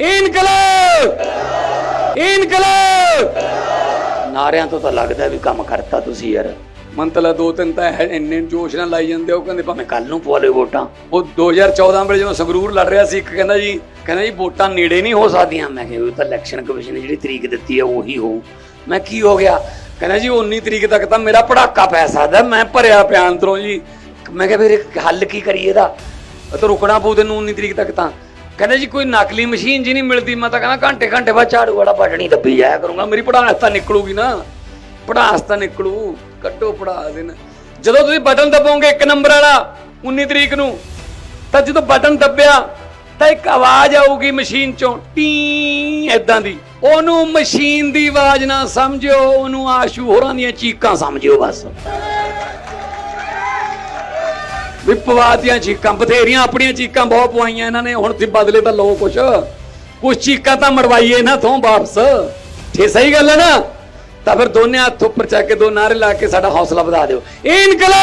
ਇਨਕਲਾਬ! ਇਨਕਲਾਬ! ਨਾਰਿਆਂ ਤੋਂ ਤਾਂ ਲੱਗਦਾ ਵੀ ਕੰਮ ਕਰਤਾ ਤੁਸੀਂ ਯਾਰ। ਮੰਤਲਾ ਦੋ ਤਿੰਨ ਤਾਂ ਹੈ ਇੰਨੇ ਜੋਸ਼ ਨਾਲ ਲਾਈ ਜਾਂਦੇ ਉਹ ਕਹਿੰਦੇ ਭਾਵੇਂ ਕੱਲ ਨੂੰ ਪਵਾ ਵੋਟਾਂ। ਉਹ 2014 ਵੇਲੇ ਜਦੋਂ ਸੰਗਰੂਰ ਲੜ ਰਿਹਾ ਸੀ ਇੱਕ ਕਹਿੰਦਾ ਜੀ ਕਹਿੰਦਾ ਜੀ ਵੋਟਾਂ ਨੇੜੇ ਨਹੀਂ ਹੋ ਸਕਦੀਆਂ। ਮੈਂ ਕਿਹਾ ਉਹ ਤਾਂ ਇਲੈਕਸ਼ਨ ਕਮਿਸ਼ਨ ਨੇ ਜਿਹੜੀ ਤਰੀਕ ਦਿੱਤੀ ਹੈ ਉਹੀ ਹੋਊ। ਮੈਂ ਕੀ ਹੋ ਗਿਆ? ਕਹਿੰਦਾ ਜੀ 19 ਤਰੀਕ ਤੱਕ ਤਾਂ ਮੇਰਾ ਪੜਾਕਾ ਪੈ ਸਕਦਾ ਮੈਂ ਭਰਿਆ ਪਿਆ ਅੰਦਰੋਂ ਜੀ। ਮੈਂ ਕਿਹਾ ਫਿਰ ਹੱਲ ਕੀ ਕਰੀਏ ਉਹ ਤਾਂ ਰੁਕਣਾ ਪਊ ਤੈਨੂੰ 19 ਤਰੀਕ ਤੱਕ ਤਾਂ। ਕਹਿੰਦਾ ਜੀ ਕੋਈ ਨਕਲੀ ਮਸ਼ੀਨ ਜੀ ਨਹੀਂ ਮਿਲਦੀ, ਮੈਂ ਤਾਂ ਕਹਿੰਦਾ ਘੰਟੇ ਘੰਟੇ ਬਾਅਦ ਝਾੜੂ ਵਾਲਾ ਬਟਣੀ ਦੱਬੀ ਜਾਇਆ ਕਰੂੰਗਾ, ਮੇਰੀ ਪੜਾਸ ਤਾਂ ਨਿਕਲੂਗੀ ਨਾ। ਪੜਾਸ ਤਾਂ ਨਿਕਲੂ ਕੱਟੋ ਪੜਾਸ ਦੇਣ ਜਦੋਂ ਤੁਸੀਂ ਬਟਨ ਦਬਾਓਗੇ ਇੱਕ ਨੰਬਰ ਵਾਲਾ 19 ਤਰੀਕ ਨੂੰ, ਤਾਂ ਜਦੋਂ ਬਟਨ ਦੱਬਿਆ, ਤਾਂ ਇੱਕ ਆਵਾਜ਼ ਆਊਗੀ ਮਸ਼ੀਨ ਚੋਂ, ਟੀ ਐਦਾਂ ਦੀ। ਉਹਨੂੰ ਮਸ਼ੀਨ ਦੀ ਆਵਾਜ਼ ਨਾ ਸਮਝਿਓ, ਉਹਨੂੰ ਆਸ਼ੂ ਹੋਰਾਂ ਦੀਆਂ ਚੀਕਾਂ ਸਮਝਿਓ ਬਸ। ਵੀ ਪਵਾਤੀਆਂ ਚੀਕਾਂ, ਬਥੇਰੀਆਂ ਆਪਣੀਆਂ ਚੀਕਾਂ ਬਹੁਤ ਪਵਾਈਆਂ ਇਹਨਾਂ ਨੇ, ਹੁਣ ਤੁਸੀਂ ਬਦਲੇ ਤਾਂ ਲਓ ਕੁਛ। ਕੁਛ ਚੀਕਾਂ ਤਾਂ ਮੜਵਾਈਏ ਇਹਨਾਂ ਤੋਂ ਵਾਪਸ। ਠੀਕ ਸਹੀ ਗੱਲ ਹੈ ਨਾ, ਤਾਂ ਫਿਰ ਦੋਨੇ ਹੱਥ ਉੱਪਰ ਚੱਕ ਕੇ ਦੋ ਨਾਰੇ ਲਾ ਕੇ ਸਾਡਾ ਹੌਸਲਾ ਵਧਾ ਦਿਓ। ਇਨਕਲਾਬ